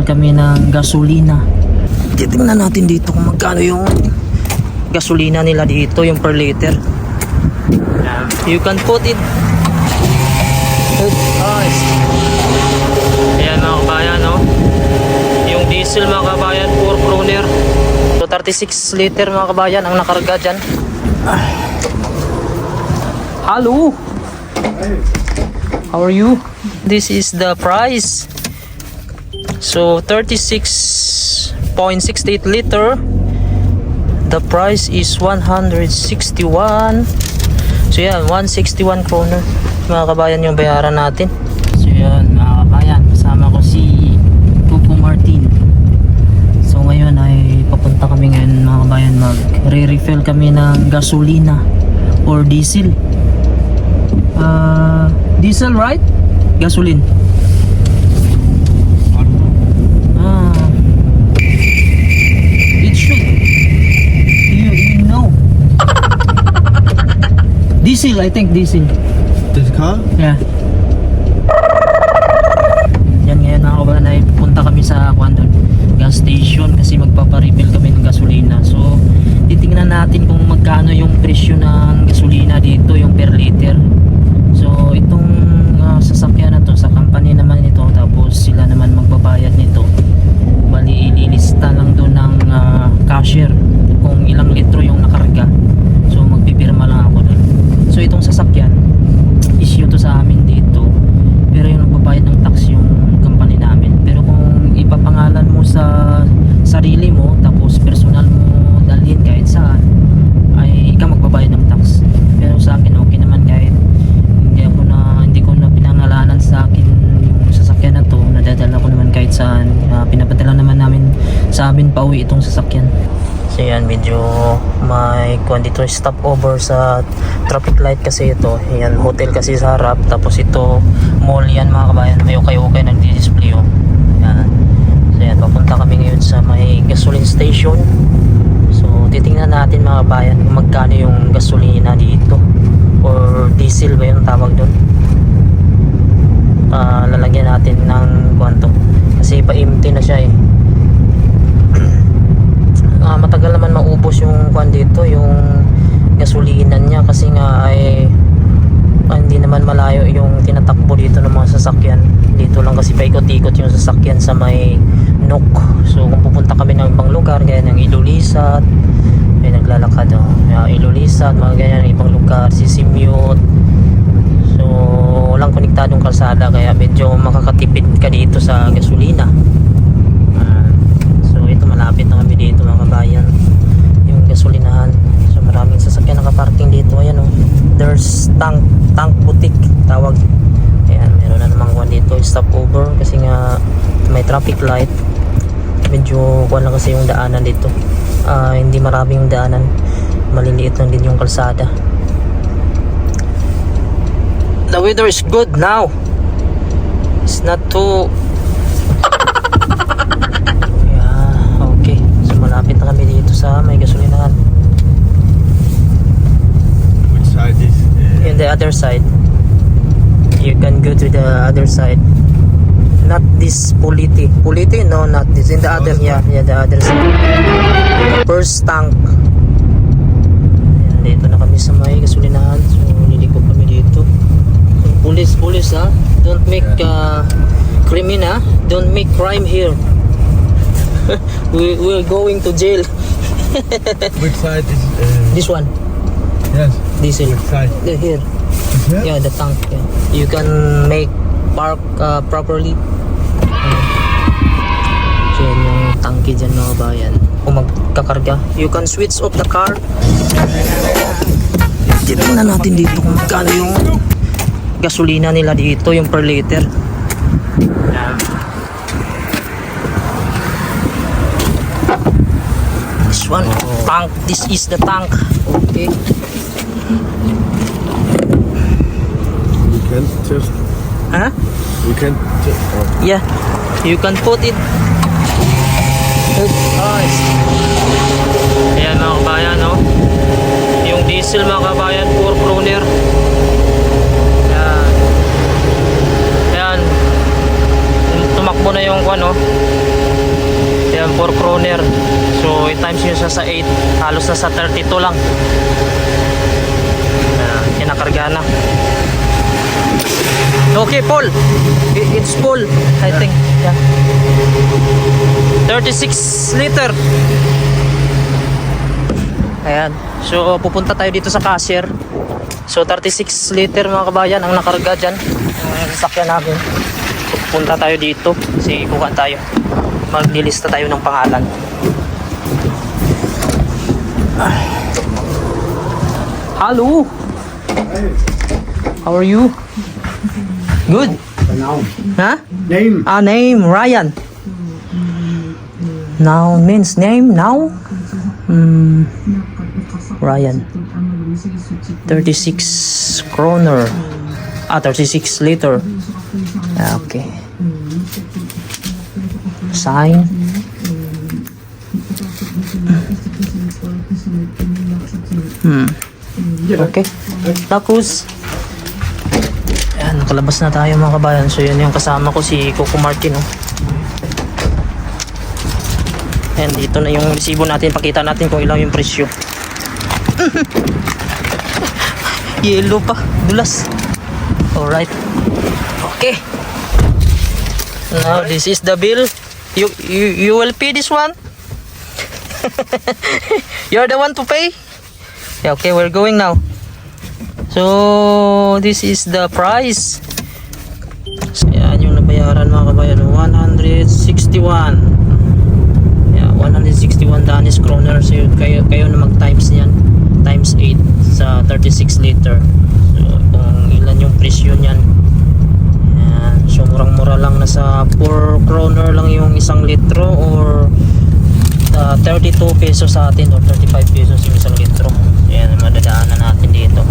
nagre-refill kami ng gasolina. Titingnan natin dito kung magkano yung gasolina nila dito, yung per liter. You can put it Guys. Ayan mga kabayan, no? Yung diesel mga kabayan, 4 kroner. So 36 liter mga kabayan ang nakarga dyan. Hello! How are you? This is the price. So 36.68 liter. The price is 161. So yan, 161 kroner. Mga kabayan yung bayaran natin. So yan, mga kabayan. Kasama ko si Pupo Martin. So ngayon ay papunta kami ngayon mga kabayan mag-re-refill kami ng gasolina or diesel. Ah, diesel right? Gasoline. Ah. It should. You, you know. Diesel, I think diesel. This car? Yeah. Yan ngayon mga kabayan ay pupunta kami sa kuan doon, gas station kasi magpaparefill kami ng gasolina. So titingnan natin kung magkano yung presyo ng gasolina dito, yung per liter. So itong ah, sasakyan na to sa company naman ito tapos sila naman magbabayad nito. Bali ililista lang doon ng ah, cashier kung ilang litro yung nakarga. So magpipirma lang ako doon. So itong sasakyan issue to sa amin dito pero yung nagbabayad ng tax yung company namin pero kung ipapangalan mo sa sarili mo tapos personal mo dalhin kahit saan ay ikaw magbabayad ng tax pero sa akin okay naman kahit hindi ako na hindi ko na pinangalanan sa akin yung sasakyan na to nadadala ko naman kahit saan uh, pinapadala naman namin pauwi itong sasakyan So yan, medyo may kuhan dito stopover sa traffic light kasi ito. Yan, hotel kasi sa harap. Tapos ito, mall yan mga kabayan. May ukay-ukay nagdi-display oh. Yan. So yan, papunta kami ngayon sa may gasoline station. So titingnan natin mga kabayan kung magkano yung gasolina dito. Or diesel ba yung tawag doon. Ah, lalagyan natin ng kwanto. Kasi pa-empty na siya eh ah, matagal naman maubos yung kwan dito yung gasolina niya kasi nga ay ah, hindi naman malayo yung tinatakbo dito ng mga sasakyan. Dito lang kasi paikot-ikot yung sasakyan sa may Nook. So kung pupunta kami ng ibang lugar gaya ng Ilulisat ay naglalakad oh. yeah, Ilulisat mga ganyan ibang lugar Sisimyot so walang konektadong kalsada kaya medyo makakatipid ka dito sa gasolina Ah, so ito malapit na kami dito mga kabayan yung gasolinahan so maraming sasakyan nakaparking dito ayan oh there's tank tank boutique tawag. Ayan meron na namang one dito stop over kasi nga may traffic light. Medyo kuwan lang kasi yung daanan dito. Ah, hindi maraming daanan. Maliliit lang din yung kalsada. The weather is good now. It's not too Yeah, okay. So malapit na kami dito sa may gasolinahan. Which side is? Uh, In the other side, you can go to the other side. Not this Puliti. Puliti? No, not this. In the other, yeah, yeah, the other side. The first tank. Ayan, dito na kami sa may gasolinahan. So, liliko kami dito. So, police, police, ha? Don't make uh, criminal, Don't make crime here. we, we're going to jail. which side is? Uh, This one, yes. diesel. Which side? Here. Yeah, the tank. Yeah. You can make park uh, properly. So, yan yung tangke dyan mga bayan. Kung magkakarga, you can switch off the car. Tignan natin dito kung magkano yung gasolina nila dito, yung per liter. This one, tank. This is the tank. Okay. Can just. Huh? You can just. Oh. Yeah, you can put it. Guys. Ayan mga kabayan, no? Yung diesel mga kabayan, 4 kroner. Ayan. Ayan. Tumakbo na yung kwan, no? kroner. So, i-times nyo siya sa 8. Halos na sa 32 lang. Uh, kinakarga na. Okay, Paul. It's full, I think. Yeah. 36 liter. Ayan. So, pupunta tayo dito sa cashier. So, 36 liter mga kabayan ang nakarga dyan. Ang sakyan namin. Pupunta tayo dito. Kasi kuha tayo. Maglilista tayo ng pangalan. Hello. How are you? Good. Huh? Name. Ah, name Ryan. Now means name now. Hmm. Ryan. 36 kroner. Ah, 36 liter. Ah, okay. Sign. Hmm. Okay. Tapos, Ayan, nakalabas na tayo mga kabayan. So, yun yung kasama ko si Coco Martin. Oh. Ayan, dito na yung resibo natin. Pakita natin kung ilang yung presyo. Yellow pa. Dulas. Alright. Okay. Now, this is the bill. You, you, you will pay this one? You're the one to pay? Yeah, okay, we're going now. So, this is the price. So, yan yung nabayaran mga kabayan. 161. Yeah, 161 Danish kroner. So, kayo, kayo na mag-times niyan. Times 8 sa 36 liter. So, kung ilan yung presyo niyan. Yan. So, murang-mura lang. Nasa 4 kroner lang yung isang litro or uh, 32 pesos sa atin or 35 pesos yung isang litro. Yan, madadaanan natin dito.